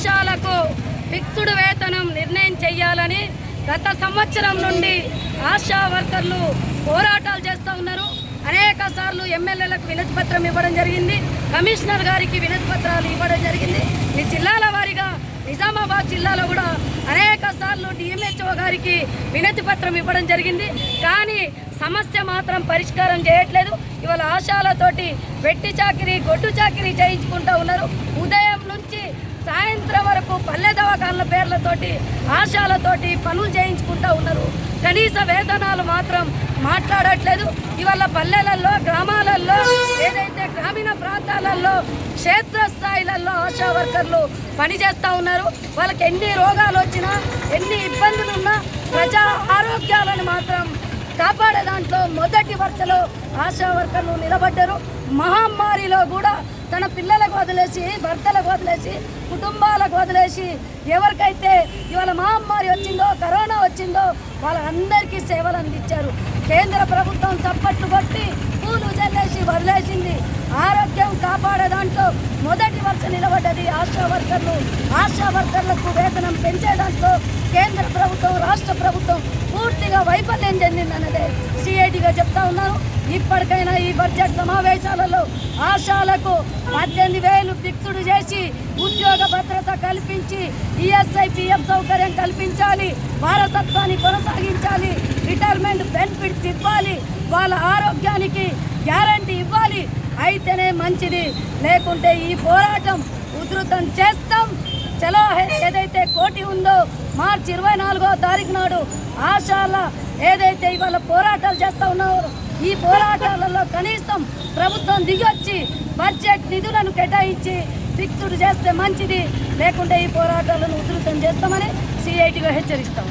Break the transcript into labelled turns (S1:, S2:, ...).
S1: ఆశాలకు fixed వేతనం నిర్ణయం చేయాలని గత సంవత్సరం నుండి ఆశా వర్కర్లు పోరాటాలు చేస్తూ ఉన్నారు. అనేక సార్లు ఎమ్మెల్యేలకు వినతిపత్రం ఇవ్వడం జరిగింది. కమిషనర్ గారికి వినతిపత్రాలు ఇవ్వడం జరిగింది. ఈ జిల్లాల వారీగా నిజామాబాద్ జిల్లాలో కూడా అనేక సార్లు డిఎంహెచ్ఓ గారికి వినతి పత్రం ఇవ్వడం జరిగింది. కానీ సమస్య మాత్రం పరిష్కారం చేయట్లేదు. ఇవాళ ఆశాలతోటి వెట్టి చాకిరి గొడ్డు చాకిరి చేయించుకుంటూ ఉన్నారు. సాయంత్రం వరకు పల్లె దవాఖాన్ల పేర్లతోటి ఆశాలతోటి పనులు చేయించుకుంటూ ఉన్నారు. కనీస వేతనాలు మాత్రం మాట్లాడట్లేదు. ఇవాళ పల్లెలలో గ్రామాలలో ఏదైతే గ్రామీణ ప్రాంతాలలో క్షేత్రస్థాయిలలో ఆశా వర్కర్లు పనిచేస్తూ ఉన్నారు. వాళ్ళకి ఎన్ని రోగాలు వచ్చినా ఎన్ని ఇబ్బందులు ఉన్నా ప్రజా ఆరోగ్యాలను మాత్రం కాపాడే దాంట్లో మొదటి వరుసలో ఆశా వర్కర్లు నిలబడ్డారు. మహమ్మారిలో కూడా తన పిల్లలకు వదిలేసి భర్తలకు వదిలేసి కుటుంబాలకు వదిలేసి ఎవరికైతే ఇవాళ మహమ్మారి వచ్చిందో కరోనా వచ్చిందో వాళ్ళందరికీ సేవలు అందించారు. కేంద్ర ప్రభుత్వం తప్ప నిలబడ్డది ఆశా వర్కర్లు ఆశా వర్కర్లకు వేతనం పెంచే దాంట్లో కేంద్ర ప్రభుత్వం రాష్ట్ర ప్రభుత్వం పూర్తిగా వైఫల్యం చెందిందన్నదే సిఐటిగా చెప్తా ఉన్నాను ఇప్పటికైనా ఈ బడ్జెట్ సమావేశాలలో ఆశాలకు పద్దెనిమిది వేలు ఫిక్స్డ్ చేసి ఉద్యోగ భద్రత కల్పించి ఈఎస్ఐ పిఎఫ్ సౌకర్యం కల్పించాలి వారసత్వాన్ని కొనసాగించాలి రిటైర్మెంట్ బెనిఫిట్స్ ఇవ్వాలి వాళ్ళ ఆరోగ్యానికి గ్యారంటీ అయితేనే మంచిది. లేకుంటే ఈ పోరాటం ఉధృతం చేస్తాం. చలో ఏదైతే కోటి ఉందో మార్చి ఇరవై నాలుగో తారీఖు నాడు ఆశాల ఏదైతే ఇవాళ పోరాటాలు చేస్తా ఉన్నారో ఈ పోరాటాలలో కనీసం ప్రభుత్వం దిగొచ్చి బడ్జెట్ నిధులను కేటాయించి ఫిక్స్డ్ చేస్తే మంచిది. లేకుంటే ఈ పోరాటాలను ఉధృతం చేస్తామని సిఐటిగా హెచ్చరిస్తాం.